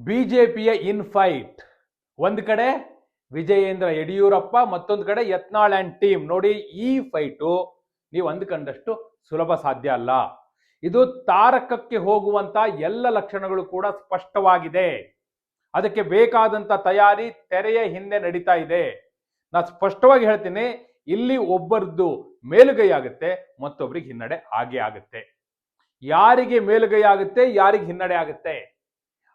ಬಿಜೆಪಿಯ ಇನ್ ಫೈಟ್ ಒಂದು ಕಡೆ ವಿಜಯೇಂದ್ರ ಯಡಿಯೂರಪ್ಪ, ಮತ್ತೊಂದು ಕಡೆ ಯತ್ನಾಳ್ ಅಂಡ್ ಟೀಮ್. ನೋಡಿ, ಈ ಫೈಟು ನೀವು ಅಂದ್ಕೊಂಡಷ್ಟು ಸುಲಭ ಸಾಧ್ಯ ಅಲ್ಲ. ಇದು ತಾರಕಕ್ಕೆ ಹೋಗುವಂತ ಎಲ್ಲ ಲಕ್ಷಣಗಳು ಕೂಡ ಸ್ಪಷ್ಟವಾಗಿದೆ. ಅದಕ್ಕೆ ಬೇಕಾದಂತ ತಯಾರಿ ತೆರೆಯ ಹಿಂದೆ ನಡೀತಾ ಇದೆ. ನಾನು ಸ್ಪಷ್ಟವಾಗಿ ಹೇಳ್ತೀನಿ, ಇಲ್ಲಿ ಒಬ್ಬರದ್ದು ಮೇಲುಗೈ ಆಗುತ್ತೆ, ಮತ್ತೊಬ್ರಿಗೆ ಹಿನ್ನಡೆ ಆಗೇ ಆಗುತ್ತೆ. ಯಾರಿಗೆ ಮೇಲುಗೈ ಆಗುತ್ತೆ, ಯಾರಿಗೆ ಹಿನ್ನಡೆ ಆಗುತ್ತೆ?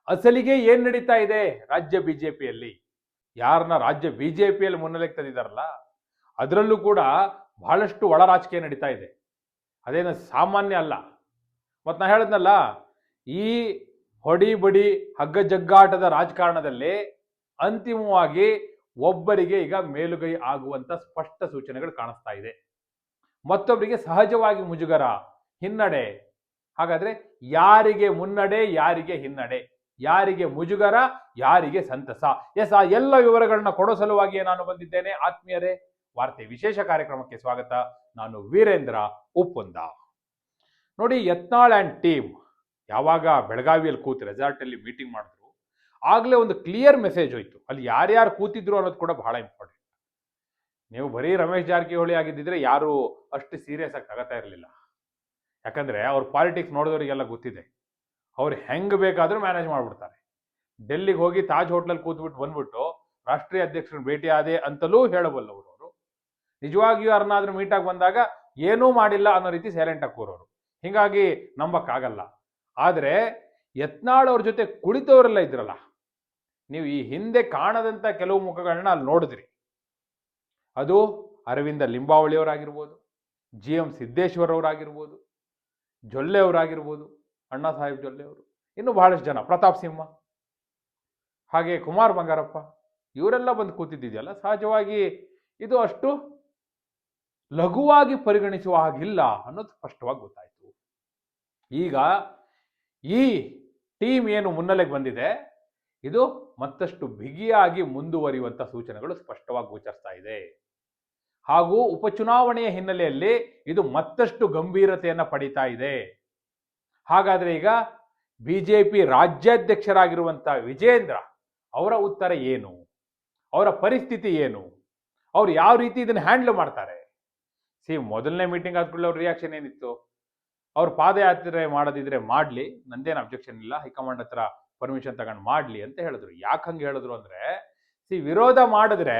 ಅಸಲಿಗೆ ಏನ್ ನಡೀತಾ ಇದೆ ರಾಜ್ಯ ಬಿಜೆಪಿಯಲ್ಲಿ? ಯಾರನ್ನ ರಾಜ್ಯ ಬಿಜೆಪಿಯಲ್ಲಿ ಮುನ್ನೆಲೆಗೆ ತಂದಿದಾರಲ್ಲ ಅದರಲ್ಲೂ ಕೂಡ ಬಹಳಷ್ಟು ಒಳ ರಾಜಕೀಯ ನಡೀತಾ ಇದೆ. ಅದೇನು ಸಾಮಾನ್ಯ ಅಲ್ಲ. ಮತ್ತು ನಾ ಹೇಳಿದ್ನಲ್ಲ, ಈ ಹೊಡಿ ಬಡಿ ಹಗ್ಗ ಜಗ್ಗಾಟದ ರಾಜಕಾರಣದಲ್ಲಿ ಅಂತಿಮವಾಗಿ ಒಬ್ಬರಿಗೆ ಈಗ ಮೇಲುಗೈ ಆಗುವಂತ ಸ್ಪಷ್ಟ ಸೂಚನೆಗಳು ಕಾಣಿಸ್ತಾ ಇದೆ. ಮತ್ತೊಬ್ಬರಿಗೆ ಸಹಜವಾಗಿ ಮುಜುಗರ ಹಿನ್ನಡೆ. ಹಾಗಾದ್ರೆ ಯಾರಿಗೆ ಮುನ್ನಡೆ, ಯಾರಿಗೆ ಹಿನ್ನಡೆ? ಯಾರಿಗೆ ಮುಜುಗರ, ಯಾರಿಗೆ ಸಂತಸ. ಎಸ್, ಆ ಎಲ್ಲ ವಿವರಗಳನ್ನ ಕೊಡೋ ಸಲುವಾಗಿಯೇ ನಾನು ಬಂದಿದ್ದೇನೆ. ಆತ್ಮೀಯರೇ, ವಾರ್ತೆ ವಿಶೇಷ ಕಾರ್ಯಕ್ರಮಕ್ಕೆ ಸ್ವಾಗತ. ನಾನು ವೀರೇಂದ್ರ ಉಪ್ಪುಂದ. ನೋಡಿ, ಯತ್ನಾಳ್ ಆ್ಯಂಡ್ ಟೀಮ್ ಯಾವಾಗ ಬೆಳಗಾವಿಯಲ್ಲಿ ಕೂತು ರೆಸಾರ್ಟ್ ಅಲ್ಲಿ ಮೀಟಿಂಗ್ ಮಾಡಿದ್ರು, ಆಗ್ಲೇ ಒಂದು ಕ್ಲಿಯರ್ ಮೆಸೇಜ್ ಹೋಯ್ತು. ಅಲ್ಲಿ ಯಾರ್ಯಾರು ಕೂತಿದ್ರು ಅನ್ನೋದು ಕೂಡ ಬಹಳ ಇಂಪಾರ್ಟೆಂಟ್. ನೀವು ಬರೀ ರಮೇಶ್ ಜಾರಕಿಹೊಳಿ ಆಗಿದ್ದಿದ್ರೆ ಯಾರು ಅಷ್ಟು ಸೀರಿಯಸ್ ಆಗಿ ತಗೋತಾ ಇರಲಿಲ್ಲ. ಯಾಕಂದ್ರೆ ಅವ್ರ ಪಾಲಿಟಿಕ್ಸ್ ನೋಡಿದವರಿಗೆಲ್ಲ ಗೊತ್ತಿದೆ. ಅವ್ರು ಹೆಂಗ್ ಬೇಕಾದರೂ ಮ್ಯಾನೇಜ್ ಮಾಡ್ಬಿಡ್ತಾರೆ. ಡೆಲ್ಲಿಗೆ ಹೋಗಿ ತಾಜ್ ಹೋಟ್ಲಲ್ಲಿ ಕೂತ್ಬಿಟ್ಟು ಬಂದ್ಬಿಟ್ಟು ರಾಷ್ಟ್ರೀಯ ಅಧ್ಯಕ್ಷರನ್ನ ಭೇಟಿ ಆದೆ ಅಂತಲೂ ಹೇಳಬಲ್ಲವರು ಅವರು. ನಿಜವಾಗಿಯೂ ಯಾರನ್ನಾದ್ರೂ ಮೀಟಾಗಿ ಬಂದಾಗ ಏನೂ ಮಾಡಿಲ್ಲ ಅನ್ನೋ ರೀತಿ ಸೈಲೆಂಟ್ ಆಗಿ ಕೂರೋರು. ಹಿಂಗಾಗಿ ನಂಬಕ್ಕಾಗಲ್ಲ. ಆದ್ರೆ ಯತ್ನಾಳ್ ಅವ್ರ ಜೊತೆ ಕುಳಿತವರೆಲ್ಲ ಇದ್ರಲ್ಲ, ನೀವು ಈ ಹಿಂದೆ ಕಾಣದಂತ ಕೆಲವು ಮುಖಗಳನ್ನ ಅಲ್ಲಿ ನೋಡಿದ್ರಿ. ಅದು ಅರವಿಂದ ಲಿಂಬಾವಳಿಯವರಾಗಿರ್ಬೋದು, ಜಿ ಎಂ ಸಿದ್ದೇಶ್ವರವರಾಗಿರ್ಬೋದು ಜೊಲ್ಲೆಯವರಾಗಿರ್ಬೋದು ಅಣ್ಣಾ ಸಾಹೇಬ್ ಜೊಲ್ಲೆ ಅವರು. ಇನ್ನು ಬಹಳಷ್ಟು ಜನ. ಪ್ರತಾಪ್ ಸಿಂಹ, ಹಾಗೆ ಕುಮಾರ್ ಬಂಗಾರಪ್ಪ, ಇವರೆಲ್ಲ ಬಂದು ಕೂತಿದ್ದಿದೆಯಲ್ಲ? ಸಹಜವಾಗಿ ಇದು ಅಷ್ಟು ಲಘುವಾಗಿ ಪರಿಗಣಿಸುವ ಹಾಗಿಲ್ಲ ಅನ್ನೋದು ಸ್ಪಷ್ಟವಾಗಿ ಗೊತ್ತಾಯಿತು. ಈಗ ಈ ಟೀಮ್ ಏನು ಮುನ್ನೆಲೆಗೆ ಬಂದಿದೆ, ಇದು ಮತ್ತಷ್ಟು ಬಿಗಿಯಾಗಿ ಮುಂದುವರಿಯುವಂಥ ಸೂಚನೆಗಳು ಸ್ಪಷ್ಟವಾಗಿ ಗೋಚರಿಸ್ತಾ ಇದೆ. ಹಾಗೂ ಉಪಚುನಾವಣೆಯ ಹಿನ್ನೆಲೆಯಲ್ಲಿ ಇದು ಮತ್ತಷ್ಟು ಗಂಭೀರತೆಯನ್ನು ಪಡೀತಾ ಇದೆ. ಹಾಗಾದ್ರೆ ಈಗ ಬಿಜೆಪಿ ರಾಜ್ಯಾಧ್ಯಕ್ಷರಾಗಿರುವಂಥ ವಿಜೇಂದ್ರ ಅವರ ಉತ್ತರ ಏನು? ಅವರ ಪರಿಸ್ಥಿತಿ ಏನು? ಅವ್ರು ಯಾವ ರೀತಿ ಇದನ್ನ ಹ್ಯಾಂಡಲ್ ಮಾಡ್ತಾರೆ? ಸಿ ಮೊದಲನೇ ಮೀಟಿಂಗ್ ಆದ್ಕೊಳ್ಳಿ ಅವ್ರ ರಿಯಾಕ್ಷನ್ ಏನಿತ್ತು? ಅವ್ರು ಪಾದಯಾತ್ರೆ ಮಾಡೋದಿದ್ರೆ ಮಾಡ್ಲಿ, ನಂದೇನು ಅಬ್ಜೆಕ್ಷನ್ ಇಲ್ಲ, ಹೈಕಮಾಂಡ್ ಹತ್ರ ಪರ್ಮಿಷನ್ ತಗೊಂಡು ಮಾಡ್ಲಿ ಅಂತ ಹೇಳಿದ್ರು. ಯಾಕೆ ಹಂಗೆ ಹೇಳಿದ್ರು ಅಂದ್ರೆ ಸಿ ವಿರೋಧ ಮಾಡಿದ್ರೆ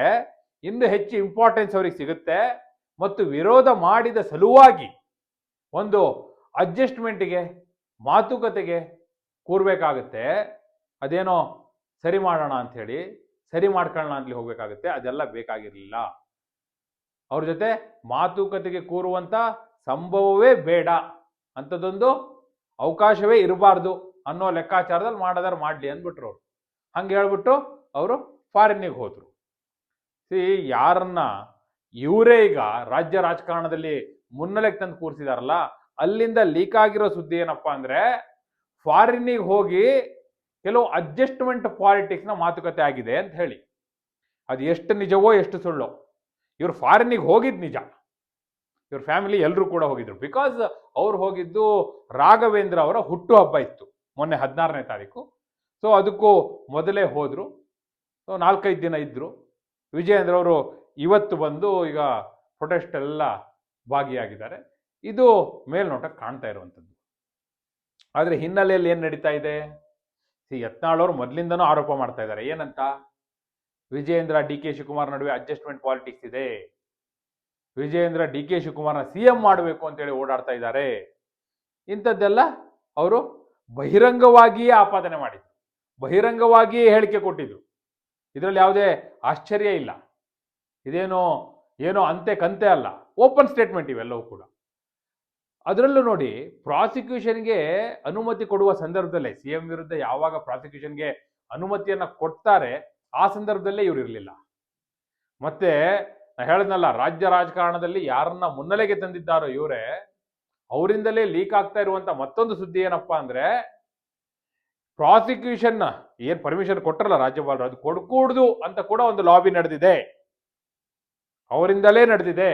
ಇನ್ನು ಹೆಚ್ಚು ಇಂಪಾರ್ಟೆನ್ಸ್ ಅವ್ರಿಗೆ ಸಿಗುತ್ತೆ ಮತ್ತು ವಿರೋಧ ಮಾಡಿದ ಸಲುವಾಗಿ ಒಂದು ಅಡ್ಜಸ್ಟ್ಮೆಂಟ್ಗೆ ಮಾತುಕತೆಗೆ ಕೂರ್ಬೇಕಾಗುತ್ತೆ. ಅದೇನೋ ಸರಿ ಮಾಡೋಣ ಅಂತ ಹೇಳಿ ಸರಿ ಮಾಡ್ಕೊಳ್ಳೋಣ ಅಂತಲಿ ಹೋಗ್ಬೇಕಾಗುತ್ತೆ. ಅದೆಲ್ಲ ಬೇಕಾಗಿರಲಿಲ್ಲ. ಅವ್ರ ಜೊತೆ ಮಾತುಕತೆಗೆ ಕೂರುವಂಥ ಸಂಭವವೇ ಬೇಡ. ಅಂಥದ್ದೊಂದು ಅವಕಾಶವೇ ಇರಬಾರ್ದು ಅನ್ನೋ ಲೆಕ್ಕಾಚಾರದಲ್ಲಿ ಮಾಡೋದಾರು ಮಾಡಲಿ ಅಂದ್ಬಿಟ್ರು ಅವರು. ಹಂಗೆ ಹೇಳ್ಬಿಟ್ಟು ಅವರು ಫಾರಿನ್ನಿಗೆ ಹೋದರು. ಸಿ, ಯಾರನ್ನ ಇವರೇ ಈಗ ರಾಜ್ಯ ರಾಜಕಾರಣದಲ್ಲಿ ಮುನ್ನೆಲೆಗೆ ತಂದು ಕೂರಿಸಿದಾರಲ್ಲ ಅಲ್ಲಿಂದ ಲೀಕ್ ಆಗಿರೋ ಸುದ್ದಿ ಏನಪ್ಪಾ ಅಂದ್ರೆ ಫಾರಿನ್ನಿಗೆ ಹೋಗಿ ಕೆಲವು ಅಡ್ಜಸ್ಟ್ಮೆಂಟ್ ಪಾಲಿಟಿಕ್ಸ್ನ ಮಾತುಕತೆ ಆಗಿದೆ ಅಂತ ಹೇಳಿ. ಅದು ಎಷ್ಟು ನಿಜವೋ ಎಷ್ಟು ಸುಳ್ಳು. ಇವ್ರು ಫಾರಿನ್ನಿಗೆ ಹೋಗಿದ್ ನಿಜ. ಇವ್ರ ಫ್ಯಾಮಿಲಿ ಎಲ್ಲರೂ ಕೂಡ ಹೋಗಿದ್ರು. ಬಿಕಾಸ್ ಅವ್ರು ಹೋಗಿದ್ದು ರಾಘವೇಂದ್ರ ಅವರ ಹುಟ್ಟು ಹಬ್ಬ ಇತ್ತು, ಮೊನ್ನೆ ಹದಿನಾರನೇ ತಾರೀಕು. ಸೊ ಅದಕ್ಕೂ ಮೊದಲೇ ಹೋದ್ರು. ಸೊ ನಾಲ್ಕೈದು ದಿನ ಇದ್ರು. ವಿಜಯೇಂದ್ರ ಅವರು ಇವತ್ತು ಬಂದು ಈಗ ಪ್ರೊಟೆಸ್ಟ್ ಎಲ್ಲ ಭಾಗಿಯಾಗಿದ್ದಾರೆ. ಇದು ಮೇಲ್ನೋಟಕ್ಕೆ ಕಾಣ್ತಾ ಇರುವಂಥದ್ದು. ಆದರೆ ಹಿನ್ನೆಲೆಯಲ್ಲಿ ಏನು ನಡೀತಾ ಇದೆ? ಸಿ, ಯತ್ನಾಳ್ ಅವರು ಮೊದಲಿಂದನೂ ಆರೋಪ ಮಾಡ್ತಾ ಇದ್ದಾರೆ. ಏನಂತ? ವಿಜಯೇಂದ್ರ ಡಿ ಕೆ ಶಿವಕುಮಾರ್ ನಡುವೆ ಅಡ್ಜಸ್ಟ್ಮೆಂಟ್ ಪಾಲಿಟಿಕ್ಸ್ ಇದೆ. ವಿಜಯೇಂದ್ರ ಡಿ ಕೆ ಶಿವಕುಮಾರ್ನ ಸಿ ಎಂ ಮಾಡಬೇಕು ಅಂತೇಳಿ ಓಡಾಡ್ತಾ ಇದ್ದಾರೆ. ಇಂಥದ್ದೆಲ್ಲ ಅವರು ಬಹಿರಂಗವಾಗಿಯೇ ಆಪಾದನೆ ಮಾಡಿದ್ರು. ಬಹಿರಂಗವಾಗಿಯೇ ಹೇಳಿಕೆ ಕೊಟ್ಟಿದ್ರು. ಇದರಲ್ಲಿ ಯಾವುದೇ ಆಶ್ಚರ್ಯ ಇಲ್ಲ. ಇದೇನೋ, ಏನೋ ಅಂತೆ ಕಂತೆ ಅಲ್ಲ. ಓಪನ್ ಸ್ಟೇಟ್ಮೆಂಟ್ ಇವೆಲ್ಲವೂ ಕೂಡ. ಅದರಲ್ಲೂ ನೋಡಿ ಪ್ರಾಸಿಕ್ಯೂಷನ್ಗೆ ಅನುಮತಿ ಕೊಡುವ ಸಂದರ್ಭದಲ್ಲೇ ಸಿ ಎಂ ವಿರುದ್ಧ ಯಾವಾಗ ಪ್ರಾಸಿಕ್ಯೂಷನ್ಗೆ ಅನುಮತಿಯನ್ನ ಕೊಡ್ತಾರೆ, ಆ ಸಂದರ್ಭದಲ್ಲೇ ಇವ್ರು ಇರಲಿಲ್ಲ. ಮತ್ತೆ ನಾ ಹೇಳದ್ನಲ್ಲ, ರಾಜ್ಯ ರಾಜಕಾರಣದಲ್ಲಿ ಯಾರನ್ನ ಮುನ್ನೆಲೆಗೆ ತಂದಿದ್ದಾರೋ ಇವರೇ, ಅವರಿಂದಲೇ ಲೀಕ್ ಆಗ್ತಾ ಇರುವಂತ ಮತ್ತೊಂದು ಸುದ್ದಿ ಏನಪ್ಪಾ ಅಂದ್ರೆ ಪ್ರಾಸಿಕ್ಯೂಷನ್ ಏನ್ ಪರ್ಮಿಷನ್ ಕೊಟ್ಟರಲ್ಲ ರಾಜ್ಯಪಾಲರು, ಅದು ಕೊಡ್ಕೂಡ್ದು ಅಂತ ಕೂಡ ಒಂದು ಲಾಬಿ ನಡೆದಿದೆ. ಅವರಿಂದಲೇ ನಡೆದಿದೆ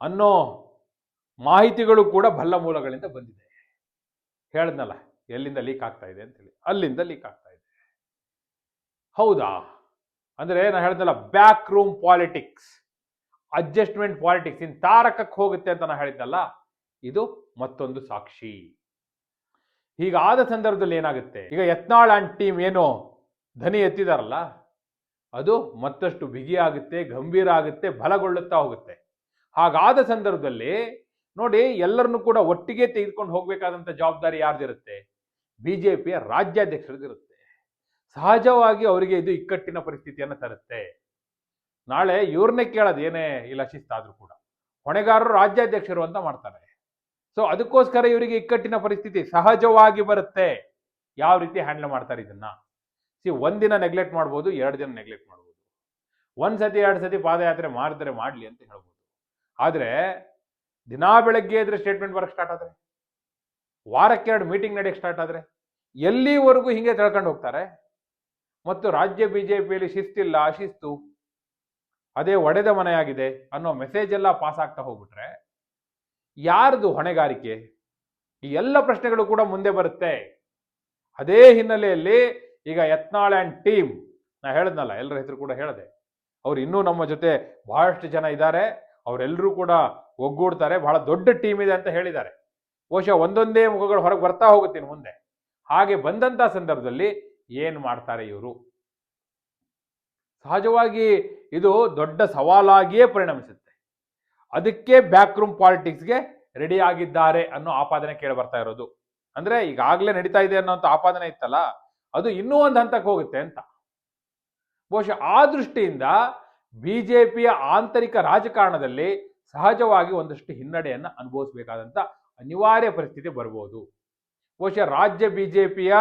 ಅನ್ನೋ ಮಾಹಿತಿಗಳು ಕೂಡ ಬಲ್ಲ ಮೂಲಗಳಿಂದ ಬಂದಿದೆ. ಹೇಳಿದ್ನಲ್ಲ, ಎಲ್ಲಿಂದ ಲೀಕ್ ಆಗ್ತಾ ಇದೆ ಅಂತೇಳಿ. ಅಲ್ಲಿಂದ ಲೀಕ್ ಆಗ್ತಾ ಇದೆ. ಹೌದಾ? ಅಂದ್ರೆ ನಾನು ಹೇಳಿದ್ನಲ್ಲ back room politics adjustment politics ಇನ್ ತಾರಕಕ್ಕೆ ಹೋಗುತ್ತೆ ಅಂತ ನಾನು ಹೇಳಿದ್ದಲ್ಲ, ಇದು ಮತ್ತೊಂದು ಸಾಕ್ಷಿ. ಹೀಗಾದ ಸಂದರ್ಭದಲ್ಲಿ ಏನಾಗುತ್ತೆ? ಈಗ ಯತ್ನಾಳ್ ಅಂಡ್ ಟೀಮ್ ಏನು ಧನಿ ಎತ್ತಿದಾರಲ್ಲ, ಅದು ಮತ್ತಷ್ಟು ಬಿಗಿಯಾಗುತ್ತೆ, ಗಂಭೀರ ಆಗುತ್ತೆ, ಬಲಗೊಳ್ಳುತ್ತಾ ಹೋಗುತ್ತೆ. ಹಾಗಾದ ಸಂದರ್ಭದಲ್ಲಿ ನೋಡಿ, ಎಲ್ಲರನ್ನು ಕೂಡ ಒಟ್ಟಿಗೆ ತೆಗೆದುಕೊಂಡು ಹೋಗಬೇಕಾದಂಥ ಜವಾಬ್ದಾರಿ ಯಾರ್ದಿರುತ್ತೆ? ಬಿಜೆಪಿಯ ರಾಜ್ಯಾಧ್ಯಕ್ಷರದಿರುತ್ತೆ. ಸಹಜವಾಗಿ ಅವರಿಗೆ ಇದು ಇಕ್ಕಟ್ಟಿನ ಪರಿಸ್ಥಿತಿಯನ್ನು ತರುತ್ತೆ. ನಾಳೆ ಇವ್ರನ್ನೇ ಕೇಳೋದು, ಏನೇ ಇಲ್ಲ ಶಿಸ್ತಾದ್ರೂ ಕೂಡ. ಹೊಣೆಗಾರರು ರಾಜ್ಯಾಧ್ಯಕ್ಷರು ಅಂತ ಮಾಡ್ತಾರೆ. ಸೊ ಅದಕ್ಕೋಸ್ಕರ ಇವರಿಗೆ ಇಕ್ಕಟ್ಟಿನ ಪರಿಸ್ಥಿತಿ ಸಹಜವಾಗಿ ಬರುತ್ತೆ. ಯಾವ ರೀತಿ ಹ್ಯಾಂಡಲ್ ಮಾಡ್ತಾರೆ ಇದನ್ನ? ಸಿ ಒಂದಿನ ನೆಗ್ಲೆಕ್ಟ್ ಮಾಡ್ಬೋದು, ಎರಡು ದಿನ ನೆಗ್ಲೆಕ್ಟ್ ಮಾಡ್ಬೋದು. ಒಂದ್ಸತಿ ಎರಡು ಸತಿ ಪಾದಯಾತ್ರೆ ಮಾಡಿದ್ರೆ ಮಾಡಲಿ ಅಂತ ಹೇಳ್ಬೋದು. ಆದ್ರೆ ದಿನಾ ಬೆಳಗ್ಗೆ ಇದ್ರೆ ಸ್ಟೇಟ್ಮೆಂಟ್ ಬರಕ್ ಸ್ಟಾರ್ಟ್ ಆದ್ರೆ? ವಾರಕ್ಕೆ ಎರಡು ಮೀಟಿಂಗ್ ನಡೆಯಕ್ಕೆ ಸ್ಟಾರ್ಟ್ ಆದ್ರೆ? ಎಲ್ಲಿವರೆಗೂ ಹಿಂಗೆ ತಳ್ಕೊಂಡು ಹೋಗ್ತಾರೆ? ಮತ್ತು ರಾಜ್ಯ ಬಿಜೆಪಿಯಲ್ಲಿ ಶಿಸ್ತಿಲ್ಲ, ಅಶಿಸ್ತು, ಅದೇ ಒಡೆದ ಮನೆಯಾಗಿದೆ ಅನ್ನೋ ಮೆಸೇಜ್ ಎಲ್ಲ ಪಾಸ್ ಆಗ್ತಾ ಹೋಗ್ಬಿಟ್ರೆ ಯಾರ್ದು ಹೊಣೆಗಾರಿಕೆ? ಈ ಎಲ್ಲ ಪ್ರಶ್ನೆಗಳು ಕೂಡ ಮುಂದೆ ಬರುತ್ತೆ. ಅದೇ ಹಿನ್ನೆಲೆಯಲ್ಲಿ ಈಗ ಯತ್ನಾಳ್ ಆ್ಯಂಡ್ ಟೀಮ್ ನಾ ಹೇಳದ್ನಲ್ಲ ಎಲ್ಲರ ಹೆಸರು ಕೂಡ ಹೇಳಿದೆ, ಅವ್ರು ಇನ್ನೂ ನಮ್ಮ ಜೊತೆ ಬಹಳಷ್ಟು ಜನ ಇದ್ದಾರೆ. ಅವರೆಲ್ಲರೂ ಕೂಡ ಒಗ್ಗೂಡ್ತಾರೆ, ಬಹಳ ದೊಡ್ಡ ಟೀಮ್ ಇದೆ ಅಂತ ಹೇಳಿದ್ದಾರೆ. ಬಹುಶಃ ಒಂದೊಂದೇ ಮುಖಗಳು ಹೊರಗೆ ಬರ್ತಾ ಹೋಗುತ್ತೀನಿ ಮುಂದೆ. ಹಾಗೆ ಬಂದಂತ ಸಂದರ್ಭದಲ್ಲಿ ಏನು ಮಾಡ್ತಾರೆ ಇವರು? ಸಹಜವಾಗಿ ಇದು ದೊಡ್ಡ ಸವಾಲಾಗಿಯೇ ಪರಿಣಮಿಸುತ್ತೆ. ಅದಕ್ಕೆ ಬ್ಯಾಕ್ ರೂಮ್ ಪಾಲಿಟಿಕ್ಸ್ಗೆ ರೆಡಿ ಆಗಿದ್ದಾರೆ ಅನ್ನೋ ಆಪಾದನೆ ಕೇಳಿ ಬರ್ತಾ ಇರೋದು. ಅಂದ್ರೆ ಈಗಾಗಲೇ ನಡೀತಾ ಇದೆ ಅನ್ನೋಂಥ ಆಪಾದನೆ ಇತ್ತಲ್ಲ, ಅದು ಇನ್ನೂ ಒಂದು ಹಂತಕ್ಕೆ ಹೋಗುತ್ತೆ ಅಂತ. ಬಹುಶಃ ಆ ದೃಷ್ಟಿಯಿಂದ ಬಿಜೆಪಿಯ ಆಂತರಿಕ ರಾಜಕಾರಣದಲ್ಲಿ ಸಹಜವಾಗಿ ಒಂದಷ್ಟು ಹಿನ್ನಡೆಯನ್ನು ಅನುಭವಿಸಬೇಕಾದಂಥ ಅನಿವಾರ್ಯ ಪರಿಸ್ಥಿತಿ ಬರ್ಬೋದು. ಬಹುಶಃ ರಾಜ್ಯ ಬಿಜೆಪಿಯ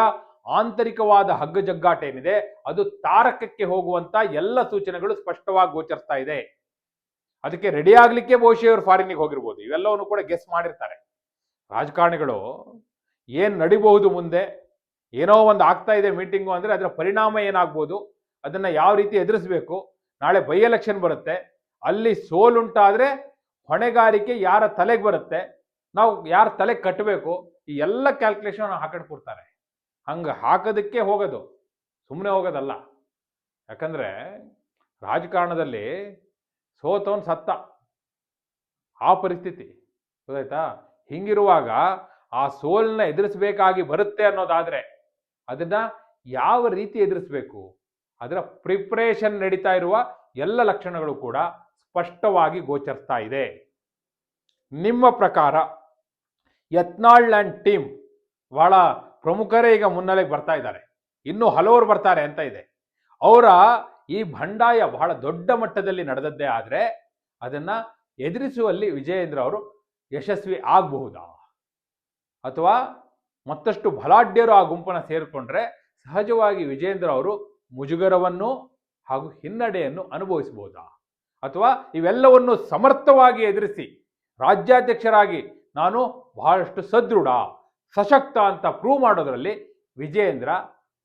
ಆಂತರಿಕವಾದ ಹಗ್ಗಜಗ್ಗಾಟ ಏನಿದೆ, ಅದು ತಾರಕಕ್ಕೆ ಹೋಗುವಂತ ಎಲ್ಲ ಸೂಚನೆಗಳು ಸ್ಪಷ್ಟವಾಗಿ ಗೋಚರಿಸ್ತಾ ಇದೆ. ಅದಕ್ಕೆ ರೆಡಿ ಆಗ್ಲಿಕ್ಕೆ ಬಹುಶಃ ಇವರು ಫಾರಿನ್ಗೆ ಹೋಗಿರ್ಬೋದು. ಇವೆಲ್ಲವನ್ನು ಕೂಡ ಗೆಸ್ ಮಾಡಿರ್ತಾರೆ. ರಾಜಕಾರಣಿಗಳು ಏನು ನಡಿಬಹುದು ಮುಂದೆ? ಏನೋ ಒಂದು ಆಗ್ತಾ ಇದೆ ಮೀಟಿಂಗು ಅಂದರೆ ಅದರ ಪರಿಣಾಮ ಏನಾಗ್ಬೋದು? ಅದನ್ನ ಯಾವ ರೀತಿ ಎದುರಿಸಬೇಕು? ನಾಳೆ ಬೈ ಎಲೆಕ್ಷನ್ ಬರುತ್ತೆ. ಅಲ್ಲಿ ಸೋಲುಂಟಾದ್ರೆ ಹೊಣೆಗಾರಿಕೆ ಯಾರ ತಲೆಗೆ ಬರುತ್ತೆ, ನಾವು ಯಾರ ತಲೆ ಕಟ್ಟಬೇಕು ಈ ಎಲ್ಲ ಕ್ಯಾಲ್ಕುಲೇಷನ್ ಹಾಕೊಂಡು ಕೊಡ್ತಾರೆ. ಹಂಗೆ ಹಾಕೋದಕ್ಕೆ ಹೋಗೋದು ಸುಮ್ಮನೆ ಹೋಗೋದಲ್ಲ. ಯಾಕಂದರೆ ರಾಜಕಾರಣದಲ್ಲಿ ಸೋತವನ್ ಸತ್ತ. ಆ ಪರಿಸ್ಥಿತಿ, ಗೊತ್ತಾಯ್ತಾ? ಹಿಂಗಿರುವಾಗ ಆ ಸೋಲನ್ನ ಎದುರಿಸಬೇಕಾಗಿ ಬರುತ್ತೆ ಅನ್ನೋದಾದರೆ, ಅದನ್ನು ಯಾವ ರೀತಿ ಎದುರಿಸಬೇಕು? ಅದರ ಪ್ರಿಪ್ರೇಷನ್ ನಡೀತಾ ಇರುವ ಎಲ್ಲ ಲಕ್ಷಣಗಳು ಕೂಡ ಸ್ಪಷ್ಟವಾಗಿ ಗೋಚರಿಸ್ತಾ ಇದೆ. ನಿಮ್ಮ ಪ್ರಕಾರ ಯತ್ನಾಳ್ ಲ್ಯಾಂಡ್ ಟೀಮ್ ಬಹಳ ಪ್ರಮುಖರೇ ಈಗ ಮುನ್ನೆಲೆಗೆ ಬರ್ತಾ ಇದ್ದಾರೆ. ಇನ್ನೂ ಹಲವರು ಬರ್ತಾರೆ ಅಂತ ಇದೆ. ಅವರ ಈ ಬಂಡಾಯ ಬಹಳ ದೊಡ್ಡ ಮಟ್ಟದಲ್ಲಿ ನಡೆದದ್ದೇ ಆದರೆ ಅದನ್ನು ಎದುರಿಸುವಲ್ಲಿ ವಿಜಯೇಂದ್ರ ಅವರು ಯಶಸ್ವಿ ಆಗಬಹುದಾ? ಅಥವಾ ಮತ್ತಷ್ಟು ಬಲಾಢ್ಯರು ಆ ಗುಂಪನ್ನು ಸೇರಿಕೊಂಡ್ರೆ ಸಹಜವಾಗಿ ವಿಜಯೇಂದ್ರ ಅವರು ಮುಜುಗರವನ್ನು ಹಾಗೂ ಹಿನ್ನಡೆಯನ್ನು ಅನುಭವಿಸಬಹುದಾ? ಅಥವಾ ಇವೆಲ್ಲವನ್ನು ಸಮರ್ಥವಾಗಿ ಎದುರಿಸಿ ರಾಜ್ಯಾಧ್ಯಕ್ಷರಾಗಿ ನಾನು ಬಹಳಷ್ಟು ಸದೃಢ, ಸಶಕ್ತ ಅಂತ ಪ್ರೂವ್ ಮಾಡೋದರಲ್ಲಿ ವಿಜಯೇಂದ್ರ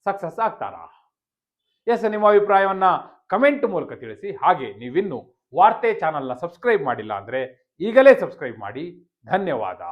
ಸಕ್ಸಸ್ ಆಗ್ತಾರ? ಎಸ್ ನಿಮ್ಮ ಅಭಿಪ್ರಾಯವನ್ನು ಕಮೆಂಟ್ ಮೂಲಕ ತಿಳಿಸಿ. ಹಾಗೆ ನೀವಿನ್ನು ವಾರ್ತೆ ಚಾನಲ್ನ ಸಬ್ಸ್ಕ್ರೈಬ್ ಮಾಡಿಲ್ಲ ಅಂದರೆ ಈಗಲೇ ಸಬ್ಸ್ಕ್ರೈಬ್ ಮಾಡಿ. ಧನ್ಯವಾದ.